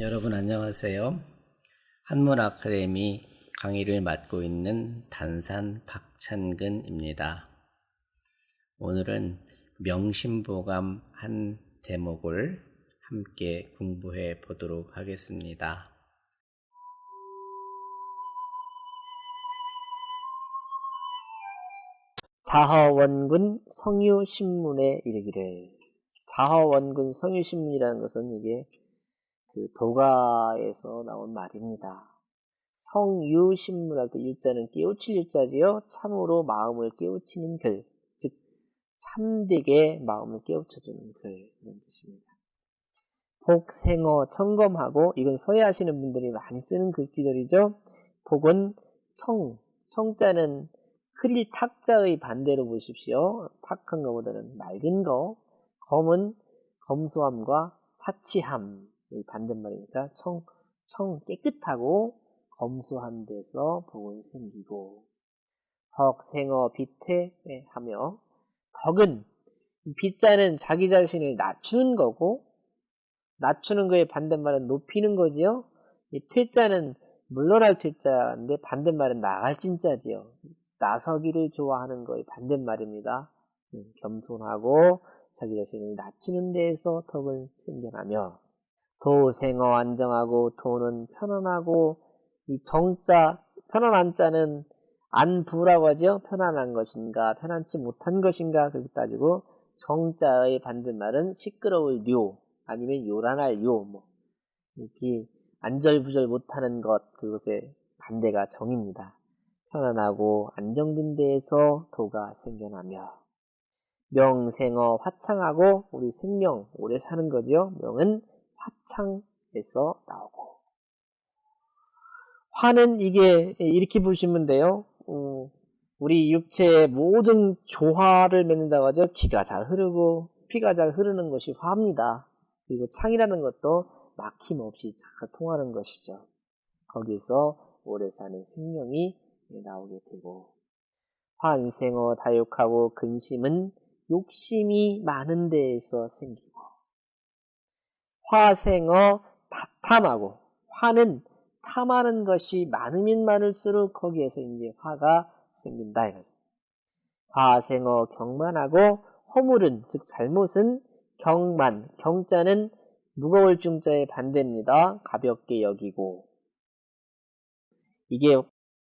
여러분 안녕하세요. 한문 아카데미 강의를 맡고 있는 단산 박찬근입니다. 오늘은 명심보감 한 대목을 함께 공부해 보도록 하겠습니다. 자허원군 성유신문에 이르기를 자허원군 성유신문이라는 것은 이게 그 도가에서 나온 말입니다. 성유신문할 때 유자는 깨우칠 유자지요. 참으로 마음을 깨우치는 글, 즉 참되게 마음을 깨우쳐주는 글 이런 뜻입니다. 복생어 청검하고 이건 서예하시는 분들이 많이 쓰는 글귀들이죠. 복은 청, 청자는 크릴 탁자의 반대로 보십시오. 탁한 것보다는 맑은 거. 검은 검소함과 사치함. 반대말이니까 청, 청 깨끗하고 검소한 데서 복은 생기고 덕, 생어, 비퇴 하며 덕은 빗자는 자기 자신을 낮추는 거고 낮추는 거의 반대말은 높이는 거지요. 이 퇴자는 물러날 퇴자인데 반대말은 나갈 진짜지요. 나서기를 좋아하는 거의 반대말입니다. 음, 겸손하고 자기 자신을 낮추는 데에서 덕을 생겨나며 도생어 안정하고 도는 편안하고 이 정자 편안한 자는 안부라고 하죠. 편안한 것인가 편안치 못한 것인가 그렇게 따지고 정자의 반대말은 시끄러울 요 아니면 요란할 요뭐 이렇게 안절부절 못하는 것 그것의 반대가 정입니다. 편안하고 안정된 데에서 도가 생겨나며 명생어 화창하고 우리 생명 오래 사는 거죠. 명은 화창에서 나오고 화는 이게 이렇게 보시면 돼요. 어, 우리 육체의 모든 조화를 맺는다고 하죠. 기가 잘 흐르고 피가 잘 흐르는 것이 화입니다. 그리고 창이라는 것도 막힘없이 잘 통하는 것이죠. 거기서 오래 사는 생명이 나오게 되고 환생어 다육하고 근심은 욕심이 많은 데에서 생기고 화생어 다탐하고 화는 탐하는 것이 많으면 많을수록 거기에서 이제 화가 생긴다. 화생어 경만하고 허물은 즉 잘못은 경만 경자는 무거울 중자의 반대입니다. 가볍게 여기고 이게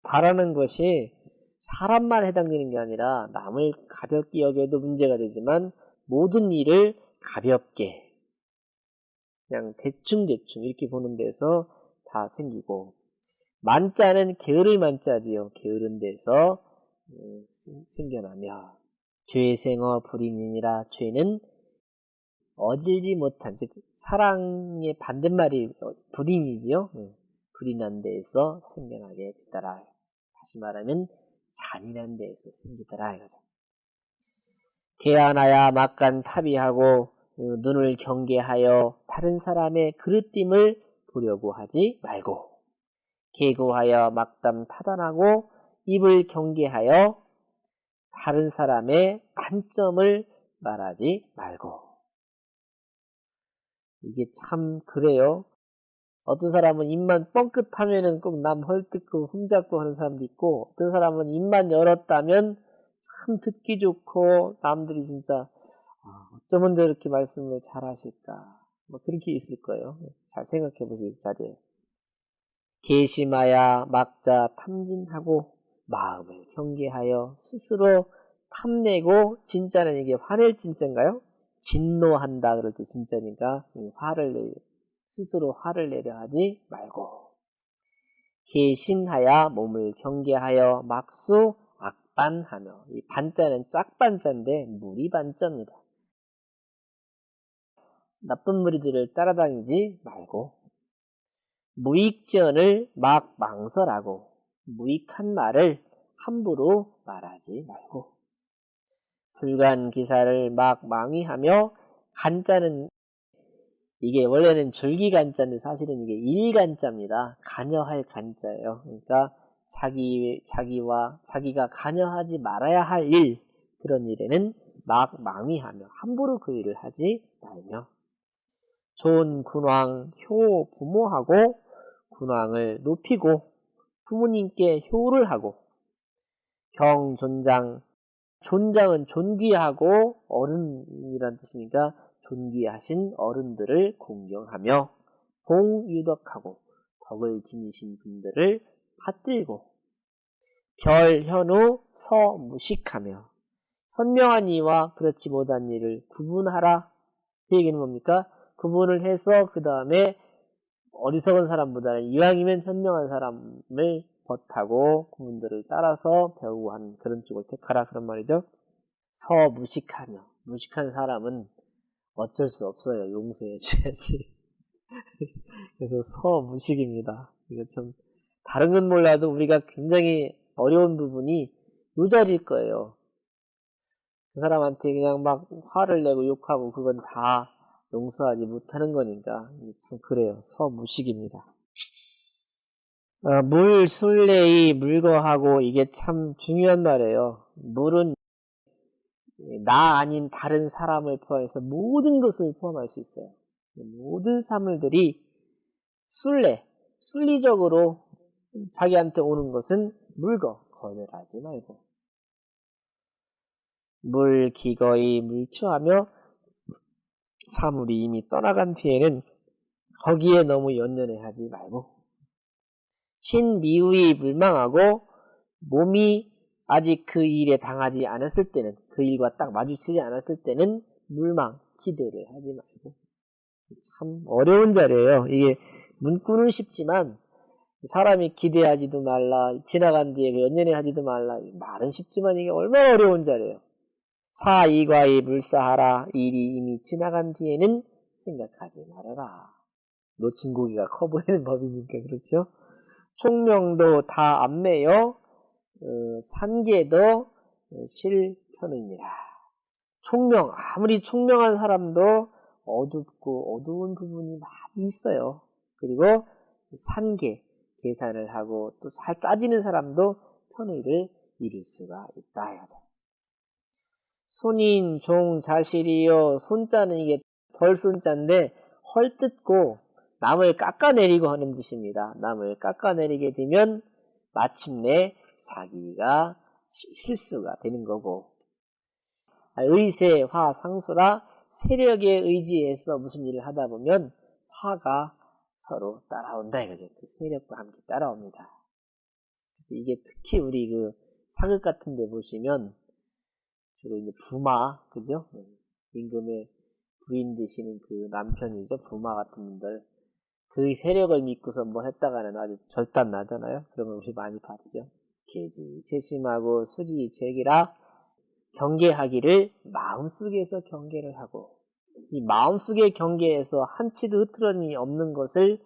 바라는 것이 사람만 해당되는 게 아니라 남을 가볍게 여겨도 문제가 되지만 모든 일을 가볍게 그냥 대충대충 이렇게 보는 데서 다 생기고 만자는 게으를 만자지요. 게으른 데서 음, 생겨나며 죄생어 불인이니라 죄는 어질지 못한 즉 사랑의 반대말이 불인이지요. 불인한 데에서 생겨나게 됐더라. 다시 말하면 잔인한 데에서 생기더라 이거죠. 개안하야 막간 어, 눈을 경계하여 다른 사람의 그릇됨을 보려고 하지 말고 계고하여 막담 타단하고 입을 경계하여 다른 사람의 단점을 말하지 말고 이게 참 그래요. 어떤 사람은 입만 뻥끗하면은 꼭 남 헐뜯고 흠잡고 하는 사람도 있고 어떤 사람은 입만 열었다면 참 듣기 좋고 남들이 진짜 아, 어쩌면 저렇게 말씀을 잘 하실까 뭐 그렇게 있을 거예요. 잘 생각해 보실 자리에 계심하야 막자 탐진하고 마음을 경계하여 스스로 탐내고 진짜는 이게 화낼 진짜인가요? 진노한다 그럴 때 진짜니까 화를 내 스스로 화를 내려 하지 말고 계신하야 몸을 경계하여 막수 악반하며 이 반자는 짝반자인데 무리 반자입니다. 나쁜 무리들을 따라다니지 말고 무익전을 막 망설하고 무익한 말을 함부로 말하지 말고 불간 기사를 막 망의하며 간자는 이게 원래는 줄기 간자인데 사실은 이게 일 간자입니다. 간여할 간자예요. 그러니까 자기 자기와 자기가 간여하지 말아야 할 일 그런 일에는 막 망의하며 함부로 그 일을 하지 말며 존 군왕 효 부모하고 군왕을 높이고 부모님께 효를 하고 경 존장 존장은 존귀하고 어른이란 뜻이니까 존귀하신 어른들을 공경하며 봉유덕하고 덕을 지니신 분들을 받들고 별, 현우, 서, 무식하며 현명한 이와 그렇지 못한 이를 구분하라. 그 얘기는 뭡니까? 구분을 해서 그 다음에 어리석은 사람보다는 이왕이면 현명한 사람을 벗하고 그분들을 따라서 배우고 하는 그런 쪽을 택하라 그런 말이죠. 서 무식하며 무식한 사람은 어쩔 수 없어요. 용서해 줘야지. 그래서 서 무식입니다. 이거 참 다른 건 몰라도 우리가 굉장히 어려운 부분이 요 자리일 거예요. 그 사람한테 그냥 막 화를 내고 욕하고 그건 다 용서하지 못하는 거니까 참 그래요. 서무식입니다. 어, 물, 술래이, 물거하고 이게 참 중요한 말이에요. 물은 나 아닌 다른 사람을 포함해서 모든 것을 포함할 수 있어요. 모든 사물들이 술래, 순리적으로 자기한테 오는 것은 물거, 거절하지 말고. 물, 기거이, 물추하며 사물이 이미 떠나간 뒤에는 거기에 너무 연연해 하지 말고. 신미우이 물망하고 몸이 아직 그 일에 당하지 않았을 때는 그 일과 딱 마주치지 않았을 때는 물망, 기대를 하지 말고. 참 어려운 자리예요. 이게 문구는 쉽지만 사람이 기대하지도 말라 지나간 뒤에 그 연연해 하지도 말라 말은 쉽지만 이게 얼마나 어려운 자리예요. 사 이과이 물사하라 일이 이미 지나간 뒤에는 생각하지 말아라. 놓친 고기가 커 보이는 법이니까 그렇죠. 총명도 다 안매여 어, 산계도 실편이니라. 총명 아무리 총명한 사람도 어둡고 어두운 부분이 많이 있어요. 그리고 산계 계산을 하고 또 잘 따지는 사람도 편의를 이룰 수가 있다. 손인 종 자실이요 손자는 이게 덜 손자인데 헐뜯고 남을 깎아내리고 하는 짓입니다. 남을 깎아내리게 되면 마침내 자기가 실수가 되는 거고 의세 화 상수라 세력에 의지해서 무슨 일을 하다 보면 화가 서로 따라온다 이거죠. 그 세력과 함께 따라옵니다. 그래서 이게 특히 우리 그 사극 같은 데 보시면 주로 이제 부마, 그죠? 임금의 부인 되시는 그 남편이죠. 부마 같은 분들. 그 세력을 믿고서 뭐 했다가는 아주 절단 나잖아요. 그런 걸 우리 많이 봤죠. 계지, 재심하고 수지, 제기라 경계하기를 마음속에서 경계를 하고 이 마음속의 경계에서 한치도 흐트러짐이 없는 것을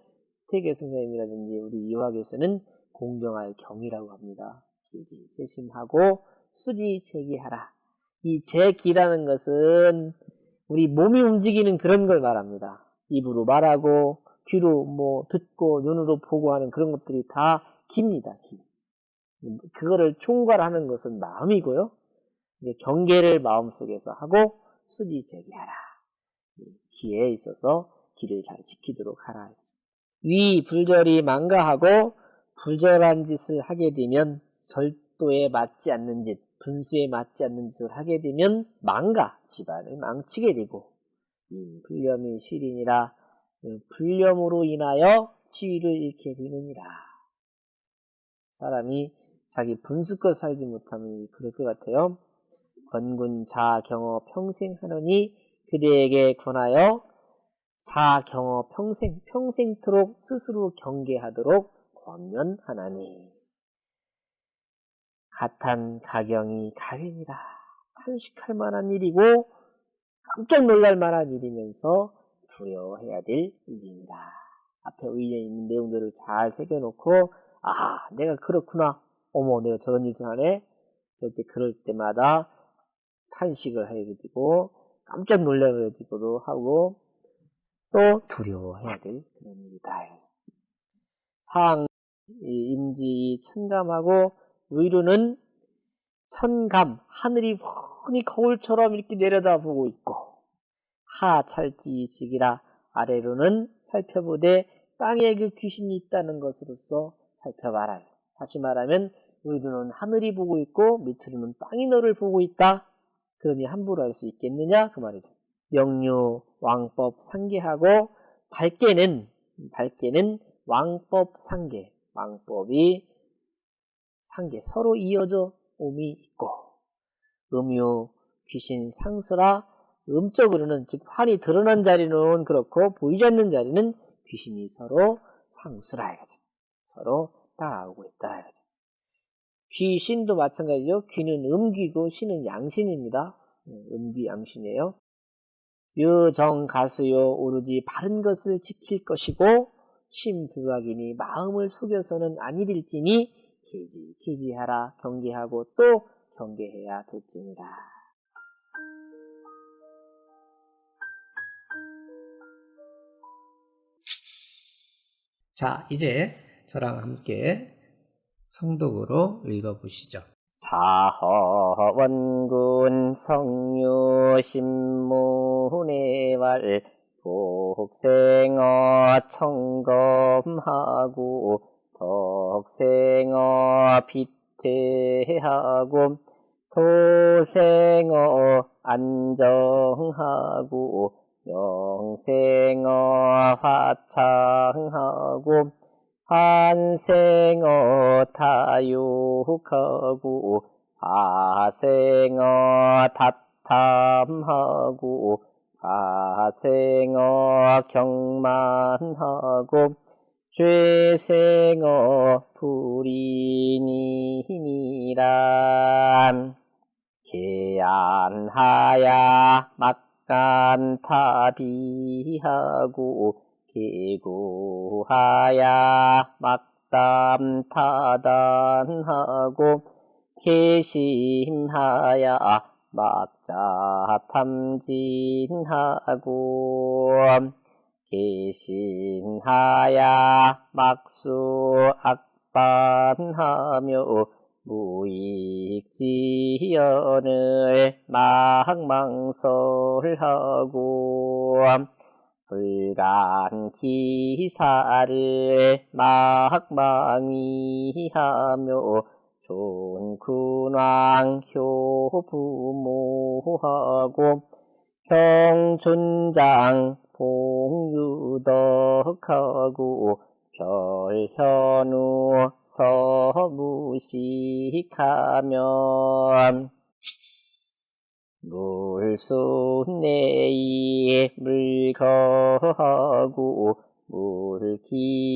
태계 선생님이라든지 우리 이화계에서는 공경할 경이라고 합니다. 계지, 재심하고 수지, 제기하라. 이 제기라는 것은 우리 몸이 움직이는 그런 걸 말합니다. 입으로 말하고 귀로 뭐 듣고 눈으로 보고 하는 그런 것들이 다 깁니다. 기. 그거를 총괄하는 것은 마음이고요. 경계를 마음속에서 하고 수지 제기하라. 기에 있어서 기를 잘 지키도록 하라. 위 불절이 망가하고 불절한 짓을 하게 되면 절도에 맞지 않는 짓, 분수에 맞지 않는 짓을 하게 되면 망가, 집안을 망치게 되고 불념이 실이니라 불념으로 인하여 지위를 잃게 되느니라. 사람이 자기 분수껏 살지 못하면 그럴 것 같아요. 권군 자경어 평생 하느니 그대에게 권하여 자경어 평생 평생토록 스스로 경계하도록 권면하나니 가탄 가경이 가행이라 탄식할 만한 일이고 깜짝 놀랄 만한 일이면서 두려워해야 될 일입니다. 앞에 의에 있는 내용들을 잘 새겨놓고 아 내가 그렇구나 어머 내가 저런 짓을 하네 그럴 때 그럴 때마다 탄식을 하게 되고 깜짝 놀라게 되기도 하고 또 두려워해야 될 그런 일이다. 상 임지 천감하고 의루는 천감 하늘이 훤히 거울처럼 이렇게 내려다보고 있고 하 찰지 지기라 아래로는 살펴보되 땅에 그 귀신이 있다는 것으로서 살펴봐라. 다시 말하면 눈은 하늘이 보고 있고 밑으로는 땅이 너를 보고 있다. 그러니 함부로 할 수 있겠느냐 그 말이죠. 명류 왕법 상계하고 밝게는 밝게는 왕법 상계 왕법이 상계 서로 이어져 옴이 있고 음유 귀신 상수라 음적으로는 즉 환이 드러난 자리는 그렇고 보이지 않는 자리는 귀신이 서로 상수라 이거죠. 서로 따라오고 있다 이거죠. 귀신도 마찬가지죠. 귀는 음귀고 신은 양신입니다. 음귀 양신이에요. 유정 가수요 오로지 바른 것을 지킬 것이고 심불각이니 마음을 속여서는 아니릴지니 계지 계지하라 경계하고 또 경계해야 될지니라. 자, 이제 저랑 함께 성독으로 읽어보시죠. 자허원군 성유 신문의왈 복생어 청검하고 덕생어 비태하고 도생어 안정하고 영생어 화창하고 한생어 타육하고 하생어 다탐하고 하생어 경만하고 죄생 어 불인이니라 계안하야 막간 타비하고 개구하야 막담 타단하고 개심하야 막자 탐진하고 개신하야 막수 악반하며 무익지연을 막망설하고 불간 기사를 막망이하며 존군왕 효부모하고 경춘장 봉유덕하고 별현우 서무식하면 물순내이 물거하고 물기거이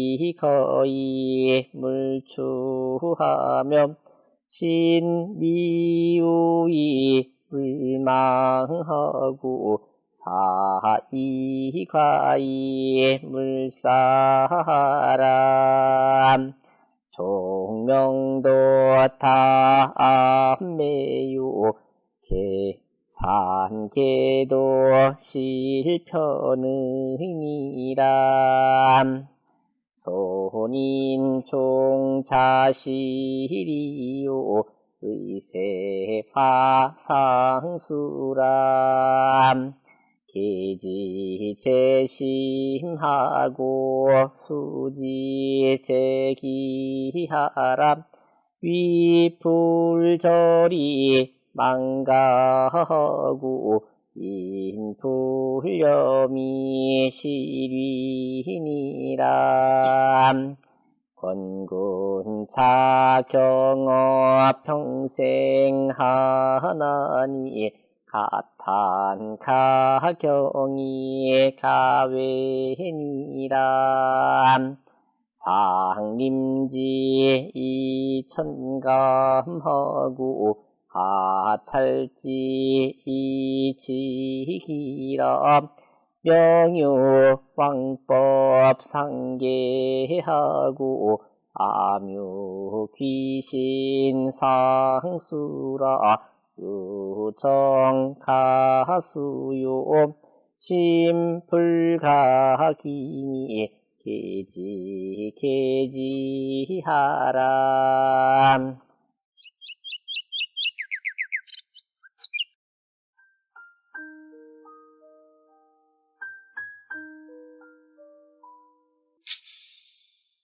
물추하며 신미우이 물망하고 사이과이 물사람. 종명도 다매요 산계도 실편의니라 손인 종자실이요 의세화상수람 계지 재심하고 수지 재기하람 위불절이 망가하고 인불염이 시리니라 권군 차 경어 평생 하나니 가탄 가경이 가외니라. 상림지 이천감하고 하찰지 이지기라. 명유 왕법 상계하고 아묘 귀신 상수라. 유 정 가수요. 심불가기니 계지 계지하라